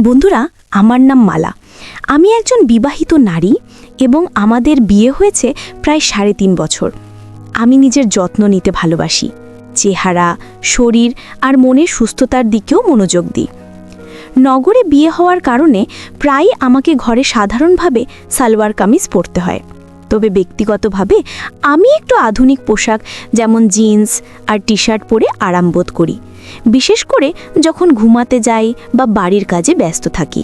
বন্ধুরা, আমার নাম মালা। আমি একজন বিবাহিত নারী এবং আমাদের বিয়ে হয়েছে প্রায় সাড়ে তিন বছর। আমি নিজের যত্ন নিতে ভালোবাসি। চেহারা, শরীর আর মনের সুস্থতার দিকেও মনোযোগ দিই। নগরে বিয়ে হওয়ার কারণে প্রায় আমাকে ঘরে সাধারণভাবে সালোয়ার কামিজ পরতে হয়। তবে ব্যক্তিগতভাবে আমি একটু আধুনিক পোশাক, যেমন জিন্স আর টি শার্ট পরে আরাম বোধ করি। বিশেষ করে যখন ঘুমাতে যাই বা বাড়ির কাজে ব্যস্ত থাকি।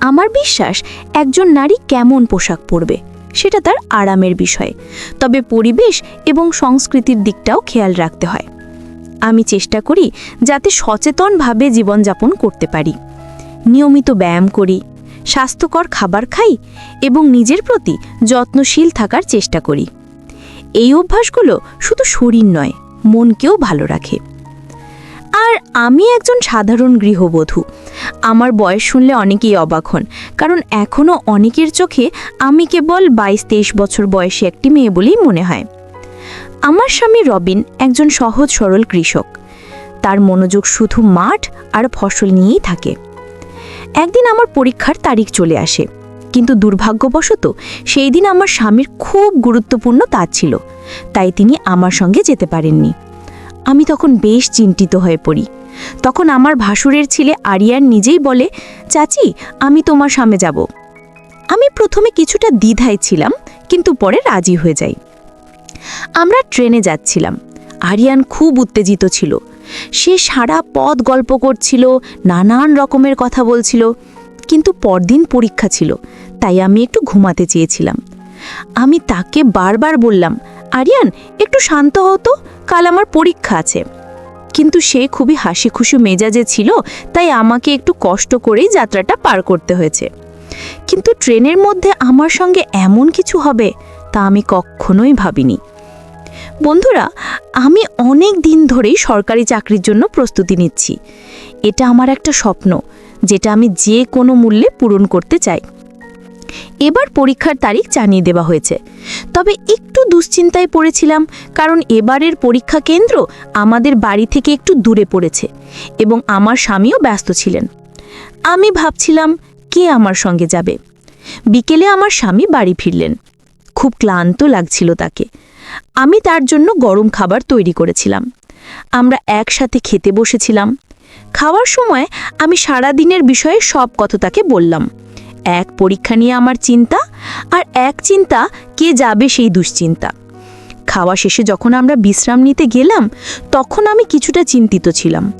আমার বিশ্বাস, একজন নারী কেমন পোশাক পরবে, সেটা তার আরামের বিষয়। তবে পরিবেশ এবং সংস্কৃতির দিকটাও খেয়াল রাখতে হয়। আমি চেষ্টা করি যাতে সচেতনভাবে জীবনযাপন করতে পারি। নিয়মিত ব্যায়াম করি স্বাস্থ্যকর খাবার খাই এবং নিজের প্রতি যত্নশীল থাকার চেষ্টা করি। এই অভ্যাসগুলো শুধু শরীর নয়, মনকেও ভালো রাখে। আর আমি একজন সাধারণ গৃহবধূ। আমার বয়স শুনলে অনেকেই অবাক হন, কারণ এখনও অনেকের চোখে আমি কেবল বাইশ তেইশ বছর বয়সী একটি মেয়ে বলেই মনে হয়। আমার স্বামী রবিন একজন সহজ সরল কৃষক। তার মনোযোগ শুধু মাঠ আর ফসল নিয়েই থাকে। একদিন আমার পরীক্ষার তারিখ চলে আসে। কিন্তু দুর্ভাগ্যবশত সেই দিন আমার স্বামীর খুব গুরুত্বপূর্ণ কাজ ছিল, তাই তিনি আমার সঙ্গে যেতে পারেননি। আমি তখন বেশ চিন্তিত হয়ে পড়ি। তখন আমার ভাসুরের ছেলে আরিয়ান নিজেই বলে, চাচি, আমি তোমার সামনে যাব। আমি প্রথমে কিছুটা দ্বিধায় ছিলাম, কিন্তু পরে রাজি হয়ে যাই। আমরা ট্রেনে যাচ্ছিলাম। আরিয়ান খুব উত্তেজিত ছিল। সে সারা পথ গল্প করছিল, নানান রকমের কথা বলছিল, কিন্তু পরদিন পরীক্ষা ছিল, তাই আমি একটু ঘুমাতে চেয়েছিলাম। আমি তাকে বারবার বললাম, আরিয়ান, একটু শান্ত হতো কাল আমার পরীক্ষা আছে। কিন্তু সে খুবই হাসি খুশি মেজাজে ছিল, তাই আমাকে একটু কষ্ট করেই যাত্রাটা পার করতে হয়েছে। কিন্তু ট্রেনের মধ্যে আমার সঙ্গে এমন কিছু হবে, তা আমি কখনোই ভাবিনি। বন্ধুরা, আমি অনেক দিন ধরেই সরকারি চাকরির জন্য প্রস্তুতি নিচ্ছি। এটা আমার একটা স্বপ্ন, যেটা আমি যে কোনো মূল্যে পূরণ করতে চাই। এবার পরীক্ষার তারিখ জানিয়ে দেওয়া হয়েছে। তবে একটু দুশ্চিন্তায় পড়েছিলাম, কারণ এবারের পরীক্ষা কেন্দ্র আমাদের বাড়ি থেকে একটু দূরে পড়েছে এবং আমার স্বামীও ব্যস্ত ছিলেন। আমি ভাবছিলাম, কে আমার সঙ্গে যাবে? বিকেলে আমার স্বামী বাড়ি ফিরলেন। খুব ক্লান্ত লাগছিল তাকে। আমি তার জন্য গরম খাবার তৈরি করেছিলাম। আমরা একসাথে খেতে বসেছিলাম। খাওয়ার সময় আমি সারা দিনের বিষয়ে সব কথা তাকে বললাম। এক পরীক্ষা নিয়ে আমার চিন্তা, আর এক চিন্তা, কে যাবে সেই দুশ্চিন্তা। খাওয়া শেষে যখন আমরা বিশ্রাম নিতে গেলাম, তখন আমি কিছুটা চিন্তিত ছিলাম।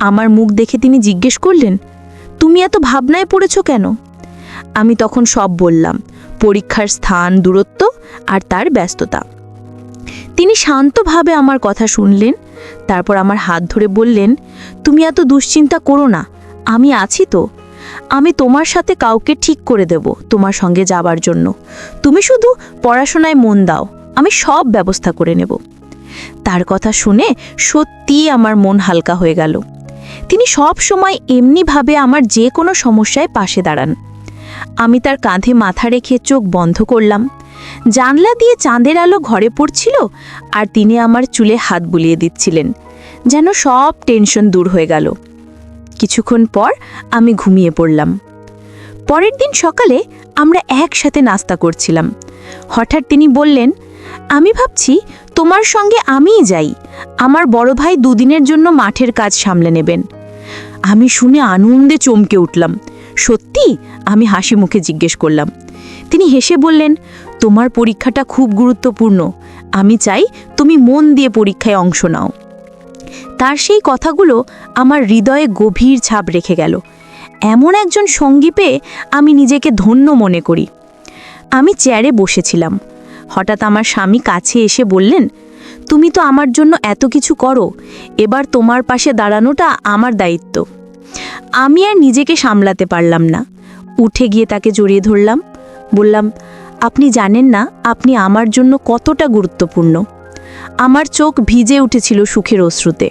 আমার মুখ দেখে তিনি জিজ্ঞেস করলেন, তুমি এত ভাবনায় পড়েছ কেন? আমি তখন সব বললাম, পরীক্ষার স্থান, দূরত্ব, আর তার ব্যস্ততা। তিনি শান্তভাবে আমার কথা শুনলেন, তারপর আমার হাত ধরে বললেন, তুমি এত দুশ্চিন্তা করো না, আমি আছি তো। আমি তোমার সাথে কাউকে ঠিক করে দেব তোমার সঙ্গে যাবার জন্য। তুমি শুধু পড়াশোনায় মন দাও, আমি সব ব্যবস্থা করে নেব। তার কথা শুনে সত্যিই আমার মন হালকা হয়ে গেল। তিনি সব সময় এমনিভাবে আমার যে কোনো সমস্যায় পাশে দাঁড়ান। আমি তার কাঁধে মাথা রেখে চোখ বন্ধ করলাম জানলা দিয়ে চাঁদের আলো ঘরে পড়ছিল আর তিনি আমার চুলে হাত বুলিয়ে দিচ্ছিলেন। যেন সব টেনশন দূর হয়ে গেল। কিছুক্ষণ পর আমি ঘুমিয়ে পড়লাম। পরের দিন সকালে আমরা একসাথে নাস্তা করছিলাম। হঠাৎ তিনি বললেন, আমি ভাবছি তোমার সঙ্গে আমিই যাই। আমার বড় ভাই দুদিনের জন্য মাঠের কাজ সামলে নেবেন। আমি শুনে আনন্দে চমকে উঠলাম। সত্যি? আমি হাসি মুখে জিজ্ঞেস করলাম। তিনি হেসে বললেন, তোমার পরীক্ষাটা খুব গুরুত্বপূর্ণ। আমি চাই তুমি মন দিয়ে পরীক্ষায় অংশ নাও। তার সেই কথাগুলো আমার হৃদয়ে গভীর ছাপ রেখে গেল। এমন একজন সঙ্গী পেয়ে আমি নিজেকে ধন্য মনে করি। আমি চেয়ারে বসেছিলাম। হঠাৎ আমার স্বামী কাছে এসে বললেন, তুমি তো আমার জন্য এত কিছু করো। এবার তোমার পাশে দাঁড়ানোটা আমার দায়িত্ব। আমি আর নিজেকে সামলাতে পারলাম না। উঠে গিয়ে তাকে জড়িয়ে ধরলাম। বললাম, আপনি জানেন না, আপনি আমার জন্য কতটা গুরুত্বপূর্ণ। আমার চোখ ভিজে উঠেছিল সুখের অশ্রুতে।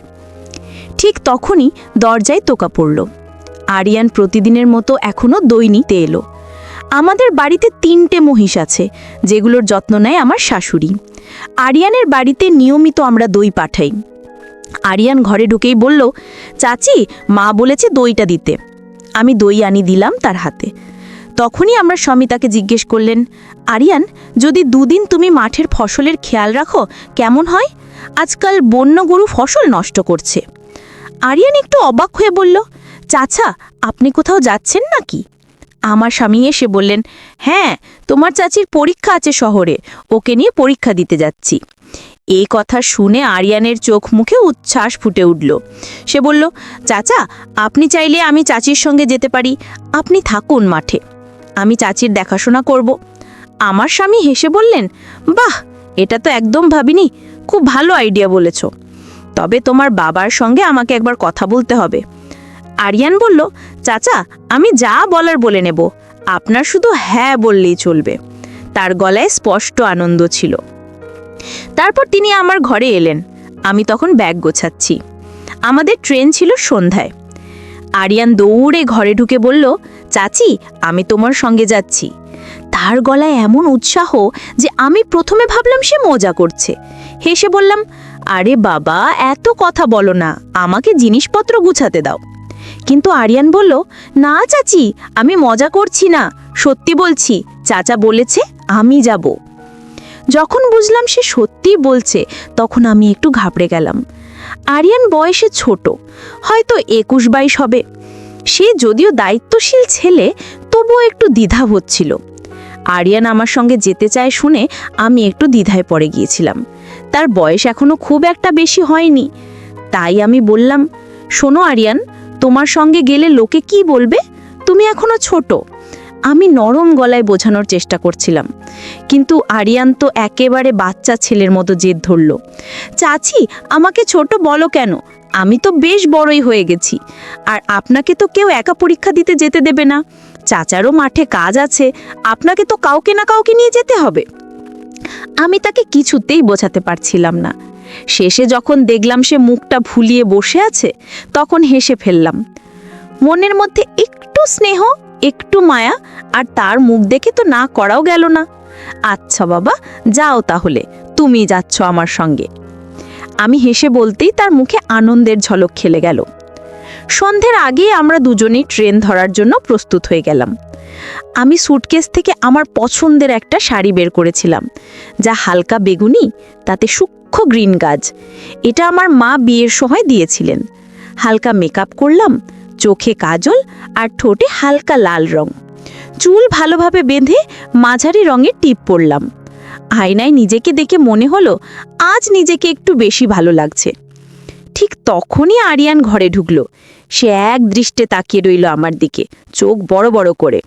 ঠিক তখনই দরজায় তোকা পড়ল। আরিয়ান প্রতিদিনের মতো এখনও দই নিতে এলো আমাদের বাড়িতে তিনটে মহিষ আছে, যেগুলোর যত্ন নেয় আমার শাশুড়ি। আরিয়ানের বাড়িতে নিয়মিত আমরা দই পাঠাই। আরিয়ান ঘরে ঢুকেই বলল, চাচি, মা বলেছে দইটা দিতে। আমি দই আনি দিলাম তার হাতে। তখনই আমরা সমিতাকে জিজ্ঞেস করলেন, আরিয়ান, যদি দুদিন তুমি মাঠের ফসলের খেয়াল রাখো, কেমন হয়? আজকাল বন্য গরু ফসল নষ্ট করছে। আরিয়ান একটু অবাক হয়ে বলল, চাচা, আপনি কোথাও যাচ্ছেন নাকি? আমার স্বামী এসে বললেন হ্যাঁ তোমার চাচির পরীক্ষা আছে শহরে, ওকে নিয়ে পরীক্ষা দিতে যাচ্ছি। এই কথা শুনে আরিয়ানের চোখ মুখে উচ্ছ্বাস ফুটে উঠল। সে বলল, চাচা, আপনি চাইলে আমি চাচির সঙ্গে যেতে পারি। আপনি থাকুন মাঠে। আমি চাচির দেখাশোনা করব। আমার স্বামী হেসে বললেন, বাহ, এটা তো একদম ভাবিনি। খুব ভালো আইডিয়া বলেছ। তবে তোমার বাবার সঙ্গে আমাকে একবার কথা বলতে হবে। আরিয়ান বলল, চাচা, আমি যা বলার বলে নেব। আপনার শুধু হ্যাঁ বললেই চলবে। তার গলায় স্পষ্ট আনন্দ ছিল। তারপর তিনি আমার ঘরে এলেন। আমি তখন ব্যাগ গোছাচ্ছি। আমাদের ট্রেন ছিল সন্ধ্যায়। আরিয়ান দৌড়ে ঘরে ঢুকে বলল, চাচি, আমি তোমার সঙ্গে যাচ্ছি। তার গলায় এমন উৎসাহ যে আমি প্রথমে ভাবলাম সে মজা করছে। হেসে বললাম, আরে বাবা, এত কথা বলো না, আমাকে জিনিসপত্র গুছাতে দাও। কিন্তু আরিয়ান বলল, না চাচি, আমি মজা করছি না। সত্যি বলছি, চাচা বলেছে আমি যাব। যখন বুঝলাম সে সত্যি বলছে, তখন আমি একটু ঘাবড়ে গেলাম। আরিয়ান বয়সে ছোট, হয়তো একুশ বাইশ হবে। সে যদিও দায়িত্বশীল ছেলে, তবুও একটু দ্বিধা হচ্ছিল আরিয়ান আমার সঙ্গে যেতে চায় শুনে আমি একটু দ্বিধায় পড়ে গিয়েছিলাম। তার বয়স এখনও খুব একটা বেশি হয়নি। তাই আমি বললাম, শোনো আরিয়ান, তোমার সঙ্গে গেলে লোকে কি বলবে? তুমি এখনও ছোট। আমি নরম গলায় বোঝানোর চেষ্টা করছিলাম। কিন্তু আরিয়ান তো একেবারে বাচ্চা ছেলের মতো জেদ ধরল। চাচি, আমাকে ছোট বলো কেন? আমি তো বেশ বড়ই হয়ে গেছি। আর আপনাকে তো কেউ একা পরীক্ষা দিতে যেতে দেবে না। চাচারও মাঠে কাজ আছে। আপনাকে তো কাউকে না কাউকে নিয়ে যেতে হবে। আমি তাকে কিছুতেই বোঝাতে পারছিলাম না। শেষে যখন দেখলাম সে মুখটা ভুলিয়ে বসে আছে, তখন হেসে ফেললাম। মনের মধ্যে একটু স্নেহ, একটু মায়া, আর তার মুখ দেখে তো না করাও গেল না। আচ্ছা বাবা, যাও তাহলে, তুমি যাচ্ছ আমার সঙ্গে। আমি হেসে বলতেই তার মুখে আনন্দের ঝলক খেলে গেল। সন্ধ্যের আগেই আমরা দুজনেই ট্রেন ধরার জন্য প্রস্তুত হয়ে গেলাম। আমি সুটকেস থেকে আমার পছন্দের একটা শাড়ি বের করেছিলাম, যা হালকা বেগুনি, তাতে সূক্ষ্ম গ্রিন গাছ। এটা আমার মা বিয়ের সময় দিয়েছিলেন। হালকা মেকআপ করলাম চোখে কাজল আর ঠোঁটে হালকা লাল রং। চুল ভালোভাবে বেঁধে মাঝারি রঙের টিপ পরলাম। আয়নায় নিজেকে দেখে মনে হলো, আজ নিজেকে একটু বেশি ভালো লাগছে। ঠিক তখনই আরিয়ান ঘরে ঢুকল। সে এক দৃষ্টে তাকিয়ে রইল আমার দিকে, চোখ বড় বড় করে।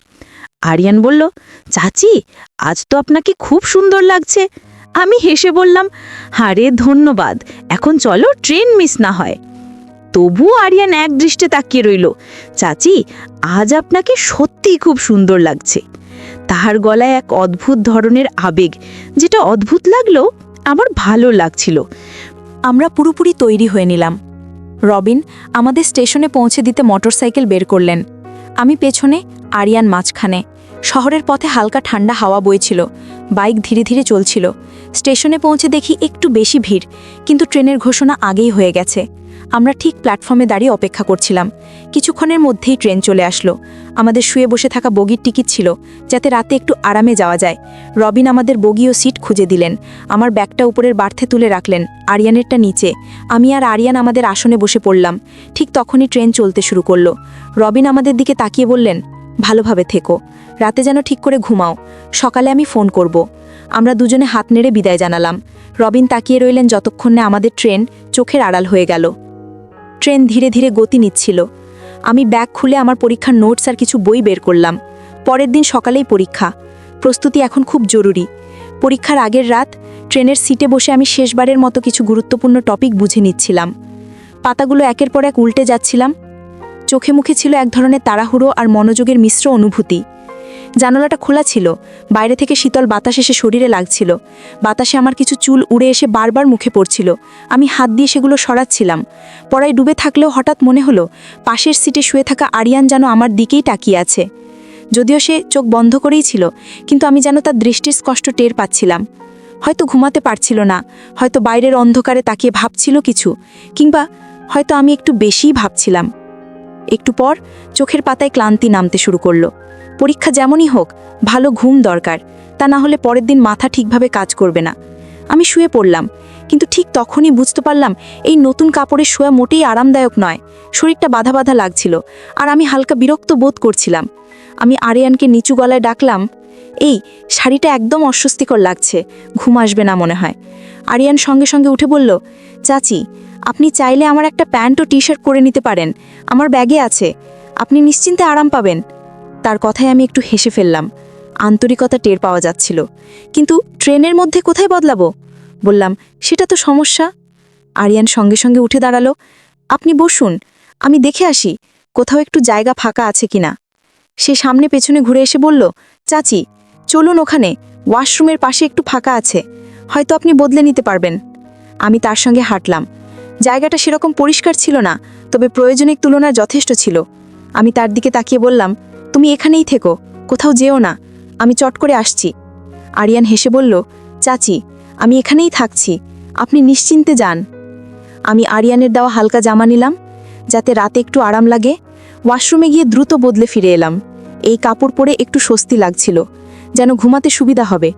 আরিয়ান বলল, চাচি, আজ তো আপনাকে খুব সুন্দর লাগছে। আমি হেসে বললাম হারে ধন্যবাদ, এখন চলো ট্রেন মিস না হয়। তবুও আরিয়ান এক দৃষ্টে তাকিয়ে রইল। চাচি, আজ আপনাকে সত্যিই খুব সুন্দর লাগছে। তাহার গলায় এক অদ্ভুত ধরনের আবেগ, যেটা অদ্ভুত লাগল, আমার ভালো লাগছিল। আমরা পুরোপুরি তৈরি হয়ে নিলাম। রবিন আমাদের স্টেশনে পৌঁছে দিতে মোটরসাইকেল বের করলেন। আমি পেছনে, আরিয়ান মাঝখানে। শহরের পথে হালকা ঠান্ডা হাওয়া বইছিল। বাইক ধীরে ধীরে চলছিল। স্টেশনে পৌঁছে দেখি একটু বেশি ভিড়, কিন্তু ট্রেনের ঘোষণা আগেই হয়ে গেছে। আমরা ঠিক প্ল্যাটফর্মে দাঁড়িয়ে অপেক্ষা করছিলাম। কিছুক্ষণের মধ্যেই ট্রেন চলে আসলো। আমাদের শুয়ে বসে থাকা বগির টিকিট ছিল, যাতে রাতে একটু আরামে যাওয়া যায়। রবিন আমাদের বগি ও সিট খুঁজে দিলেন। আমার ব্যাগটা উপরের বার্থে তুলে রাখলেন, আরিয়ানেরটা নিচে। আমি আর আরিয়ান আমাদের আসনে বসে পড়লাম। ঠিক তখনই ট্রেন চলতে শুরু করল। রবিন আমাদের দিকে তাকিয়ে বললেন, ভালোভাবে থেকো। রাতে যেন ঠিক করে ঘুমাও। সকালে আমি ফোন করব। আমরা দুজনে হাত নেড়ে বিদায় জানালাম। রবিন তাকিয়ে রইলেন যতক্ষণে আমাদের ট্রেন চোখের আড়াল হয়ে গেল। ট্রেন ধীরে ধীরে গতি নিচ্ছিল। আমি ব্যাগ খুলে আমার পরীক্ষার নোটস আর কিছু বই বের করলাম। পরের দিন সকালেই পরীক্ষা। প্রস্তুতি এখন খুব জরুরি। পরীক্ষার আগের রাত ট্রেনের সিটে বসে আমি শেষবারের মতো কিছু গুরুত্বপূর্ণ টপিক বুঝে নিচ্ছিলাম। পাতাগুলো একের পর এক উল্টে যাচ্ছিলাম। চোখে মুখে ছিল এক ধরনের তাড়াহুড়ো আর মনোযোগের মিশ্র অনুভূতি। জানালাটা খোলা ছিল। বাইরে থেকে শীতল বাতাস এসে শরীরে লাগছিল। বাতাসে আমার কিছু চুল উড়ে এসে বারবার মুখে পড়ছিল। আমি হাত দিয়ে সেগুলো সরাচ্ছিলাম। পড়ায় ডুবে থাকলেও হঠাৎ মনে হলো, পাশের সিটে শুয়ে থাকা আরিয়ান যেন আমার দিকেই তাকিয়ে আছে। যদিও সে চোখ বন্ধ করেই ছিল, কিন্তু আমি যেন তার দৃষ্টির স্পষ্ট টের পাচ্ছিলাম। হয়তো ঘুমাতে পারছিল না, হয়তো বাইরের অন্ধকারে তাকিয়ে ভাবছিল কিছু, কিংবা হয়তো আমি একটু বেশিই ভাবছিলাম। একটু পর চোখের পাতায় ক্লান্তি নামতে শুরু করল। পরীক্ষা যেমনই হোক, ভালো ঘুম দরকার। তা না হলে পরের দিন মাথা ঠিকভাবে কাজ করবে না। আমি শুয়ে পড়লাম, কিন্তু ঠিক তখনই বুঝতে পারলাম এই নতুন কাপড়ে শোয়া মোটেই আরামদায়ক নয়। শরীরটা বাধা বাধা লাগছিল, আর আমি হালকা বিরক্ত বোধ করছিলাম। আমি আরিয়ানকে নিচু গলায় ডাকলাম, এই, শাড়িটা একদম অস্বস্তিকর লাগছে, ঘুম আসবে না মনে হয়। আরিয়ান সঙ্গে সঙ্গে উঠে বলল, চাচি, আপনি চাইলে আমার একটা প্যান্ট ও টি শার্ট করে নিতে পারেন, আমার ব্যাগে আছে। আপনি নিশ্চিন্তে আরাম পাবেন। তার কথায় আমি একটু হেসে ফেললাম। আন্তরিকতা টের পাওয়া যাচ্ছিল। কিন্তু ট্রেনের মধ্যে কোথায় বদলাবো? বললাম, সেটা তো সমস্যা। আরিয়ান সঙ্গে সঙ্গে উঠে দাঁড়াল, আপনি বসুন, আমি দেখে আসি, কোথাও একটু জায়গা ফাঁকা আছে কিনা? সে সামনে পেছনে ঘুরে এসে বলল, চাচি, চলুন ওখানে, ওয়াশরুমের পাশে একটু ফাঁকা আছে, হয়তো আপনি বদলে নিতে পারবেন। আমি তার সঙ্গে হাঁটলাম। জায়গাটা সেরকম পরিষ্কার ছিল না, তবে প্রয়োজনের তুলনায় যথেষ্ট ছিল। আমি তার দিকে তাকিয়ে বললাম তুমি এখানেই থেকো, কোথাও যেও না। আমি চট করে আসছি। আরিয়ান হেসে বলল, চাচি, আমি এখানেই থাকছি। আপনি নিশ্চিন্তে যান। আমি আরিয়ানের দেওয়া হালকা জামা নিলাম, যাতে রাতে একটু আরাম লাগে। ওয়াশরুমে গিয়ে দ্রুত বদলে ফিরে এলাম। এই কাপড় পরে একটু স্বস্তি লাগছিল, যেন ঘুমাতে সুবিধা হবে।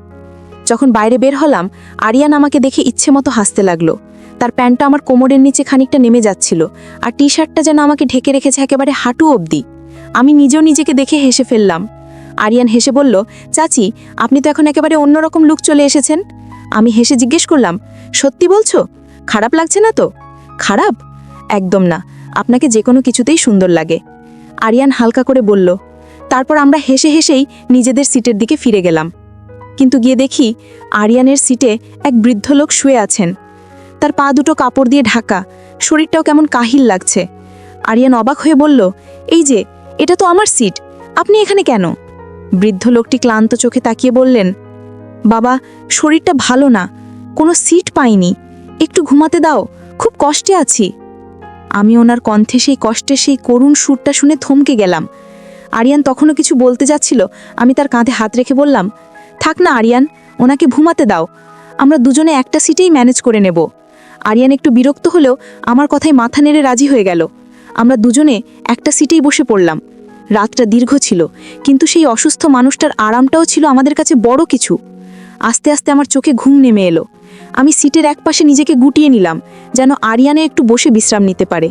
যখন বাইরে বের হলাম, আরিয়ান আমাকে দেখে ইচ্ছে মতো হাসতে লাগল। তার প্যান্টটা আমার কোমরের নিচে খানিকটা নেমে যাচ্ছিল, আর টি শার্টটা যেন আমাকে ঢেকে রেখেছে একেবারে হাঁটু অবধি। আমি নিজেও নিজেকে দেখে হেসে ফেললাম। আরিয়ান হেসে বলল, চাচি, আপনি তো এখন একেবারে অন্যরকম লুক চলে এসেছেন। আমি হেসে জিজ্ঞেস করলাম, সত্যি বলছো? খারাপ লাগছে না তো? খারাপ? একদম না। আপনাকে যে কোনো কিছুতেই সুন্দর লাগে। আরিয়ান হালকা করে বলল, তারপর আমরা হেসে হেসেই নিজেদের সিটের দিকে ফিরে গেলাম। কিন্তু গিয়ে দেখি আরিয়ানের সিটে এক বৃদ্ধ লোক শুয়ে আছেন। তার পা দুটো কাপড় দিয়ে ঢাকা। শরীরটাও কেমন কাহিল লাগছে। আরিয়ান অবাক হয়ে বলল, এই যে এটা তো আমার সিট। আপনি এখানে কেন? বৃদ্ধ লোকটি ক্লান্ত চোখে তাকিয়ে বললেন, বাবা, শরীরটা ভালো না। কোনো সিট পাইনি। একটু ঘুমাতে দাও, খুব কষ্টে আছি। আমি ওনার কণ্ঠে সেই কষ্টে সেই করুণ সুরটা শুনে থমকে গেলাম। আরিয়ান তখনও কিছু বলতে যাচ্ছিল। আমি তার কাঁধে হাত রেখে বললাম, থাক না আরিয়ান, ওনাকে ঘুমাতে দাও। আমরা দুজনে একটা সিটেই ম্যানেজ করে নেব। আরিয়ান একটু বিরক্ত হলেও আমার কথায় মাথা নেড়ে রাজি হয়ে গেল। আমরা দুজনে একটা সিটেই বসে পড়লাম। রাতটা দীর্ঘ ছিল, কিন্তু সেই অসুস্থ মানুষটার আরামটাও ছিল আমাদের কাছে বড় কিছু। আস্তে আস্তে আমার চোখে ঘুম নেমে এলো। আমি সিটের একপাশে নিজেকে গুটিয়ে নিলাম, যেন আরিয়ানে একটু বসে বিশ্রাম নিতে পারে।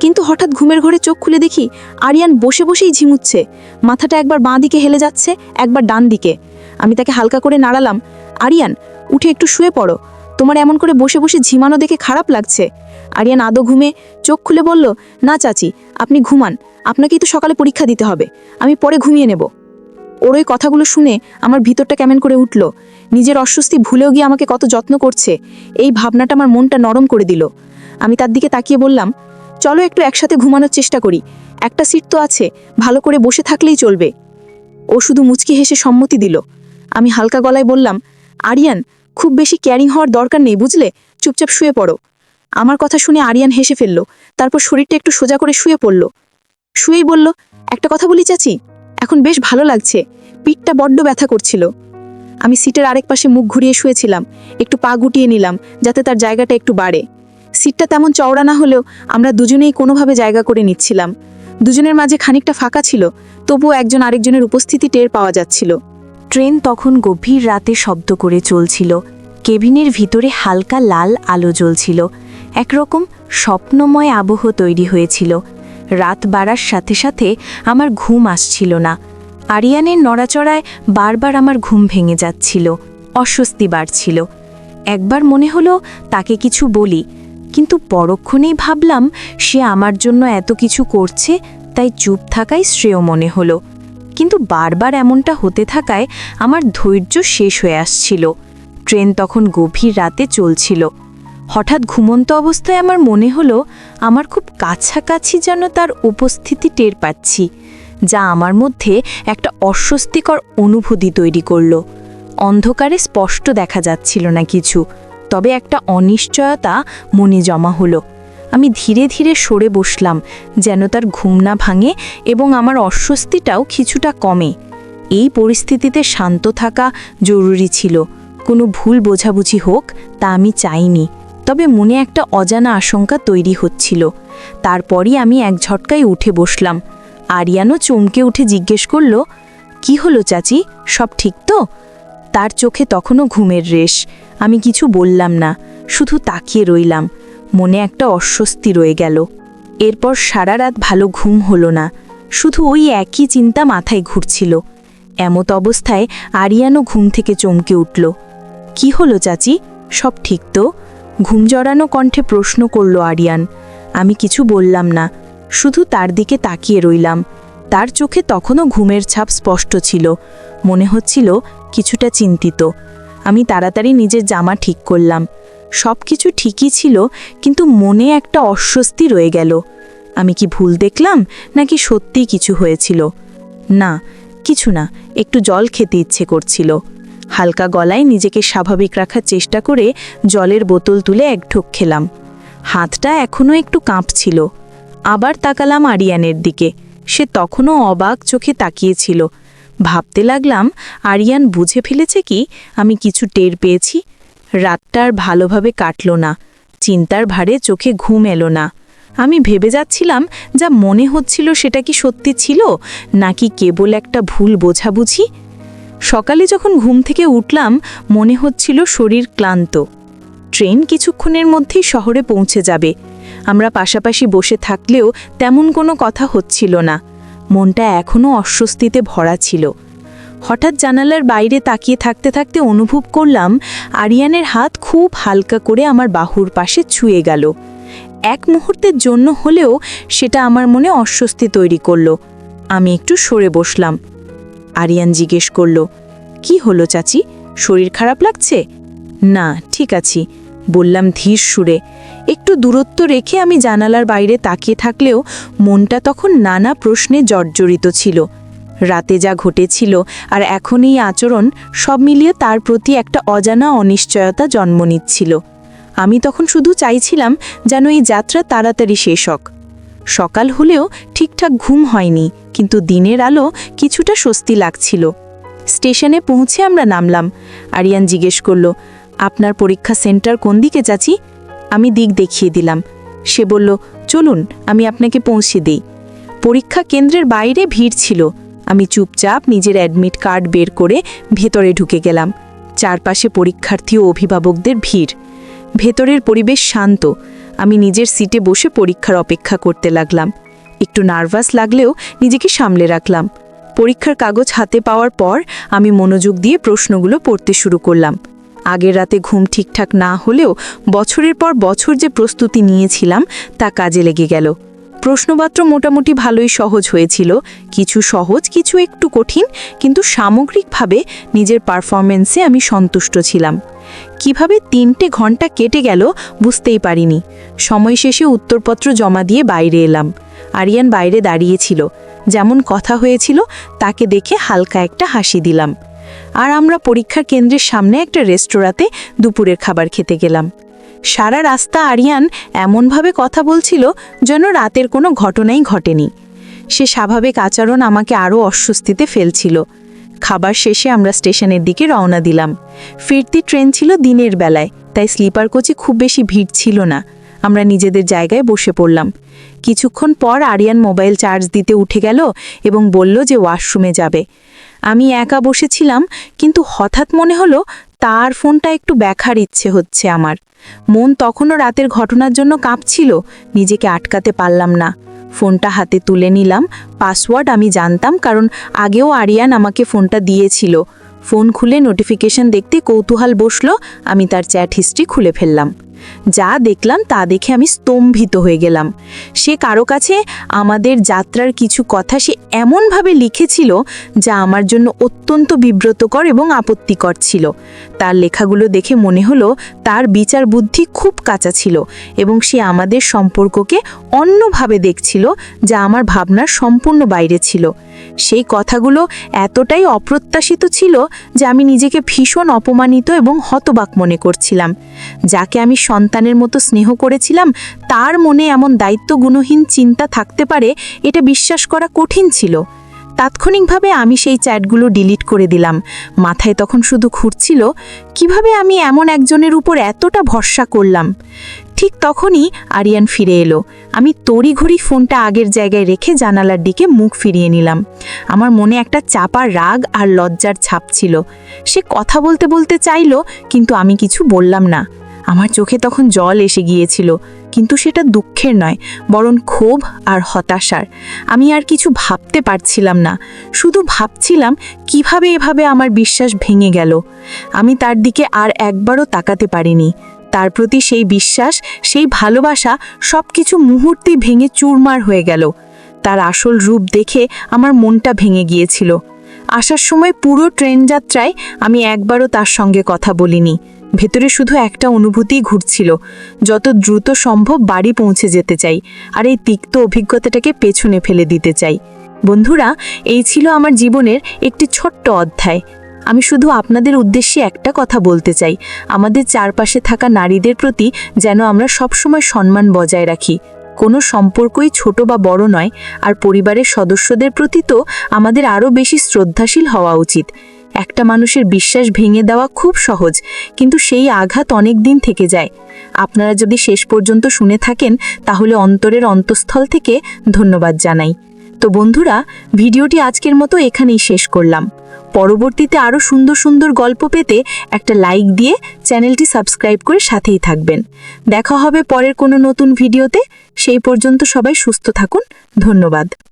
কিন্তু হঠাৎ ঘুমের ঘরে চোখ খুলে দেখি, আরিয়ান বসে বসেই ঝিমুচ্ছে। মাথাটা একবার বাঁ দিকে হেলে যাচ্ছে, একবার ডান দিকে। আমি তাকে হালকা করে নাড়ালাম, আরিয়ান, উঠে একটু শুয়ে পড়ো। তোমার এমন করে বসে বসে ঝিমানো দেখে খারাপ লাগছে। আরিয়ান আদো ঘুমে চোখ খুলে বলল, না চাচি, আপনি ঘুমান। আপনাকেই তো সকালে পরীক্ষা দিতে হবে। আমি পরে ঘুমিয়ে নেব। ওর ওই কথাগুলো শুনে আমার ভিতরটা কেমন করে উঠল। নিজের অস্বস্তি ভুলেও গিয়ে আমাকে কত যত্ন করছে। এই ভাবনাটা আমার মনটা নরম করে দিল। আমি তার দিকে তাকিয়ে বললাম, চলো একটু একসাথে ঘুমানোর চেষ্টা করি। একটা সিট তো আছে, ভালো করে বসে থাকলেই চলবে। ও শুধু মুচকি হেসে সম্মতি দিল। আমি হালকা গলায় বললাম, আরিয়ান, খুব বেশি ক্যারিং হওয়ার দরকার নেই, বুঝলে? চুপচাপ শুয়ে পড়ো। আমার কথা শুনে আরিয়ান হেসে ফেলল, তারপর শরীরটা একটু সোজা করে শুয়ে পড়ল। শুয়েই বলল, একটা কথা বলি চাচি, এখন বেশ ভালো লাগছে, পিঠটা বড্ড ব্যথা করছিল। আমি সিটের আরেক পাশে মুখ ঘুরিয়ে শুয়েছিলাম, একটু পা গুটিয়ে নিলাম, যাতে তার জায়গাটা একটু বাড়ে। সিটটা তেমন চওড়া না হলেও আমরা দুজনেই কোনোভাবে জায়গা করে নিচ্ছিলাম। দুজনের মাঝে খানিকটা ফাঁকা ছিল, তবুও একজন আরেকজনের উপস্থিতি টের পাওয়া যাচ্ছিল। ট্রেন তখন গভীর রাতে শব্দ করে চলছিল। কেবিনের ভিতরে হালকা লাল আলো জ্বলছিল। একরকম স্বপ্নময় আবহ তৈরি হয়েছিল। রাত বাড়ার সাথে সাথে আমার ঘুম আসছিল না। আরিয়ানের নড়াচড়ায় বারবার আমার ঘুম ভেঙে যাচ্ছিল, অস্বস্তি বাড়ছিল। একবার মনে হলো, তাকে কিছু বলি, কিন্তু পরক্ষণেই ভাবলাম, সে আমার জন্য এত কিছু করছে, তাই চুপ থাকাই শ্রেয় মনে হলো। কিন্তু বারবার এমনটা হতে থাকায় আমার ধৈর্য শেষ হয়ে আসছিল। ট্রেন তখন গভীর রাতে চলছিল। হঠাৎ ঘুমন্ত অবস্থায় আমার মনে হলো, আমার খুব কাছাকাছি যেন তার উপস্থিতি টের পাচ্ছি, যা আমার মধ্যে একটা অস্বস্তিকর অনুভূতি তৈরি করল। অন্ধকারে স্পষ্ট দেখা যাচ্ছিল না কিছু, তবে একটা অনিশ্চয়তা মনে জমা হলো। আমি ধীরে ধীরে সরে বসলাম, যেন তার ঘুম না ভাঙে এবং আমার অস্বস্তিটাও কিছুটা কমে। এই পরিস্থিতিতে শান্ত থাকা জরুরি ছিল, কোনো ভুল বোঝাবুঝি হোক তা আমি চাইনি। তবে মনে একটা অজানা আশঙ্কা তৈরি হচ্ছিল। তারপরই আমি এক ঝটকায় উঠে বসলাম। আরিয়ানও চমকে উঠে জিজ্ঞেস করল, কি হলো চাচি? সব ঠিক তো? তার চোখে তখনও ঘুমের রেশ। আমি কিছু বললাম না, শুধু তাকিয়ে রইলাম। মনে একটা অস্বস্তি রয়ে গেল। এরপর সারা রাত ভালো ঘুম হলো না। শুধু ওই একই চিন্তা মাথায় ঘুরছিল। এমত অবস্থায় আরিয়ানও ঘুম থেকে চমকে উঠল। কি হলো চাচি? সব ঠিক তো? ঘুম জড়ানো কণ্ঠে প্রশ্ন করল আরিয়ান। আমি কিছু বললাম না, শুধু তার দিকে তাকিয়ে রইলাম। তার চোখে তখনও ঘুমের ছাপ স্পষ্ট ছিল। মনে হচ্ছিল কিছুটা চিন্তিত। আমি তাড়াতাড়ি নিজের জামা ঠিক করলাম। সব কিছু ঠিকই ছিল, কিন্তু মনে একটা অস্বস্তি রয়ে গেল। আমি কি ভুল দেখলাম, নাকি সত্যিই কিছু হয়েছিল? না, কিছু না, একটু জল খেতে ইচ্ছে করছিল। হালকা গলায় নিজেকে স্বাভাবিক রাখার চেষ্টা করে জলের বোতল তুলে এক ঢোক খেলাম। হাতটা এখনও একটু কাঁপছিল। আবার তাকালাম আরিয়ানের দিকে। সে তখনও অবাক চোখে তাকিয়েছিল। ভাবতে লাগলাম, আরিয়ান বুঝে ফেলেছে কি, আমি কিছু টের পেয়েছি। রাতটা আর ভালোভাবে কাটল না। চিন্তার ভারে চোখে ঘুম এলো না। আমি ভেবে যাচ্ছিলাম, যা মনে হচ্ছিল সেটা কি সত্যি ছিল, নাকি কেবল একটা ভুল বোঝাবুঝি? সকালে যখন ঘুম থেকে উঠলাম, মনে হচ্ছিল শরীর ক্লান্ত। ট্রেন কিছুক্ষণের মধ্যেই শহরে পৌঁছে যাবে। আমরা পাশাপাশি বসে থাকলেও তেমন কোনো কথা হচ্ছিল না। মনটা এখনও অস্বস্তিতে ভরা ছিল। হঠাৎ জানালার বাইরে তাকিয়ে থাকতে থাকতে অনুভব করলাম, আরিয়ানের হাত খুব হালকা করে আমার বাহুর পাশে ছুঁয়ে গেল। এক মুহূর্তের জন্য হলেও সেটা আমার মনে অস্বস্তি তৈরি করল। আমি একটু সরে বসলাম। আরিয়ান জিজ্ঞেস করল, কি হলো চাচি? শরীর খারাপ লাগছে? না, ঠিক আছি। বললাম ধীর সুরে, একটু দূরত্ব রেখে আমি জানালার বাইরে তাকিয়ে থাকলেও মনটা তখন নানা প্রশ্নে জর্জরিত ছিল। রাতে যা ঘটেছিল আর এখন এই আচরণ সব মিলিয়ে তার প্রতি একটা অজানা অনিশ্চয়তা জন্ম নিচ্ছিল। আমি তখন শুধু চাইছিলাম যেন এই যাত্রা তাড়াতাড়ি শেষ হোক। সকাল হলেও ঠিকঠাক ঘুম হয়নি, কিন্তু দিনের আলো কিছুটা স্বস্তি লাগছিল। স্টেশনে পৌঁছে আমরা নামলাম। আরিয়ান জিজ্ঞেস করল, আপনার পরীক্ষা সেন্টার কোন দিকে, চাচি? আমি দিক দেখিয়ে দিলাম। সে বলল, চলুন, আমি আপনাকে পৌঁছে দিই। পরীক্ষা কেন্দ্রের বাইরে ভিড় ছিল। আমি চুপচাপ নিজের অ্যাডমিট কার্ড বের করে ভেতরে ঢুকে গেলাম। চারপাশে পরীক্ষার্থী ও অভিভাবকদের ভিড়। ভেতরের পরিবেশ শান্ত। আমি নিজের সিটে বসে পরীক্ষার অপেক্ষা করতে লাগলাম। একটু নার্ভাস লাগলেও নিজেকে সামলে রাখলাম। পরীক্ষার কাগজ হাতে পাওয়ার পর আমি মনোযোগ দিয়ে প্রশ্নগুলো পড়তে শুরু করলাম। আগের রাতে ঘুম ঠিকঠাক না হলেও বছরের পর বছর যে প্রস্তুতি নিয়েছিলাম তা কাজে লেগে গেল। প্রশ্নপত্র মোটামুটি ভালোই সহজ হয়েছিল। কিছু সহজ, কিছু একটু কঠিন, কিন্তু সামগ্রিকভাবে নিজের পারফরমেন্সে আমি সন্তুষ্ট ছিলাম। কীভাবে তিনটে ঘণ্টা কেটে গেল বুঝতেই পারিনি। সময় শেষে উত্তরপত্র জমা দিয়ে বাইরে এলাম। আরিয়ান বাইরে দাঁড়িয়েছিল। যেমন কথা হয়েছিল, তাকে দেখে হালকা একটা হাসি দিলাম। আর আমরা পরীক্ষা কেন্দ্রের সামনে একটা রেস্তোরাঁতে দুপুরের খাবার খেতে গেলাম। সারা রাস্তা আরিয়ান এমনভাবে কথা বলছিল যেন রাতের কোনো ঘটনাই ঘটেনি। সে স্বাভাবিক আচরণ আমাকে আরও অস্বস্তিতে ফেলছিল। খাবার শেষে আমরা স্টেশনের দিকে রওনা দিলাম। ফিরতি ট্রেন ছিল দিনের বেলায়, তাই স্লিপার কোচে খুব বেশি ভিড় ছিল না। আমরা নিজেদের জায়গায় বসে পড়লাম। কিছুক্ষণ পর আরিয়ান মোবাইল চার্জ দিতে উঠে গেল এবং বলল যে ওয়াশরুমে যাবে। আমি একা বসেছিলাম, কিন্তু হঠাৎ মনে হলো তার ফোনটা একটু ব্যাখার ইচ্ছে হচ্ছে আমার। মন তখনও রাতের ঘটনার জন্য কাঁপছিল, নিজেকে আটকাতে পারলাম না। ফোনটা হাতে তুলে নিলাম। পাসওয়ার্ড আমি জানতাম কারণ আগেও আরিয়ান আমাকে ফোনটা দিয়েছিল। ফোন খুলে নোটিফিকেশন দেখতে কৌতূহল বসল, আমি তার চ্যাট হিস্ট্রি খুলে ফেললাম। যা দেখলাম তা দেখে আমি স্তম্ভিত হয়ে গেলাম। সে কারও কাছে আমাদের যাত্রার কিছু কথা সে এমনভাবে লিখেছিল যা আমার জন্য অত্যন্ত বিব্রতকর এবং আপত্তিকর ছিল। তার লেখাগুলো দেখে মনে হলো তার বিচার বুদ্ধি খুব কাঁচা ছিল এবং সে আমাদের সম্পর্ককে অন্যভাবে দেখছিল যা আমার ভাবনার সম্পূর্ণ বাইরে ছিল। সেই কথাগুলো এতটাই অপ্রত্যাশিত ছিল যে আমি নিজেকে ভীষণ অপমানিত এবং হতবাক মনে করছিলাম, যাকে আমি সন্তানের মতো স্নেহ করেছিলাম, তার মনে এমন দায়িত্বগুণহীন চিন্তা থাকতে পারে, এটা বিশ্বাস করা কঠিন ছিল। তাৎক্ষণিকভাবে আমি সেই চ্যাটগুলো ডিলিট করে দিলাম। মাথায় তখন শুধু ঘুরছিল কীভাবে আমি এমন একজনের উপর এতটা ভরসা করলাম? ঠিক তখনই আরিয়ান ফিরে এলো। আমি তড়িঘড়ি ফোনটা আগের জায়গায় রেখে জানালার দিকে মুখ ফিরিয়ে নিলাম। আমার মনে একটা চাপা রাগ আর লজ্জার ছাপ ছিল। সে কথা বলতে বলতে চাইলো, কিন্তু আমি কিছু বললাম না। আমার চোখে তখন জল এসে গিয়েছিল, কিন্তু সেটা দুঃখের নয়, বরং ক্ষোভ আর হতাশার। আমি আর কিছু ভাবতে পারছিলাম না, শুধু ভাবছিলাম কীভাবে এভাবে আমার বিশ্বাস ভেঙে গেল। আমি তার দিকে আর একবারও তাকাতে পারিনি। তার প্রতি সেই বিশ্বাস, সেই ভালোবাসা সব কিছু মুহূর্তেই ভেঙে চুরমার হয়ে গেল। তার আসল রূপ দেখে আমার মনটা ভেঙে গিয়েছিল। আসার সময় পুরো ট্রেন যাত্রায় আমি একবারও তার সঙ্গে কথা বলিনি। ভেতরে শুধু একটা অনুভূতিই ঘুরছিল, যত দ্রুত সম্ভব বাড়ি পৌঁছে যেতে চাই আর এই তিক্ত অভিজ্ঞতাটাকে পেছনে ফেলে দিতে চাই। বন্ধুরা, এই ছিল আমার জীবনের একটি ছোট্ট অধ্যায়। আমি শুধু আপনাদের উদ্দেশ্যে একটা কথা বলতে চাই, আমাদের চারপাশে থাকা নারীদের প্রতি যেন আমরা সবসময় সম্মান বজায় রাখি। কোনো সম্পর্কই ছোট বা বড় নয়, আর পরিবারের সদস্যদের প্রতি তো আমাদের আরও বেশি শ্রদ্ধাশীল হওয়া উচিত। একটা মানুষের বিশ্বাস ভেঙে দেওয়া খুব সহজ, কিন্তু সেই আঘাত অনেক দিন থেকে যায়। আপনারা যদি শেষ পর্যন্ত শুনে থাকেন, তাহলে অন্তরের অন্তঃস্থল থেকে ধন্যবাদ জানাই। তো বন্ধুরা, ভিডিওটি আজকের মতো এখানেই শেষ করলাম। পরবর্তীতে আরও সুন্দর সুন্দর গল্প পেতে একটা লাইক দিয়ে চ্যানেলটি সাবস্ক্রাইব করে সাথেই থাকবেন। দেখা হবে পরের কোনো নতুন ভিডিওতে। সেই পর্যন্ত সবাই সুস্থ থাকুন। ধন্যবাদ।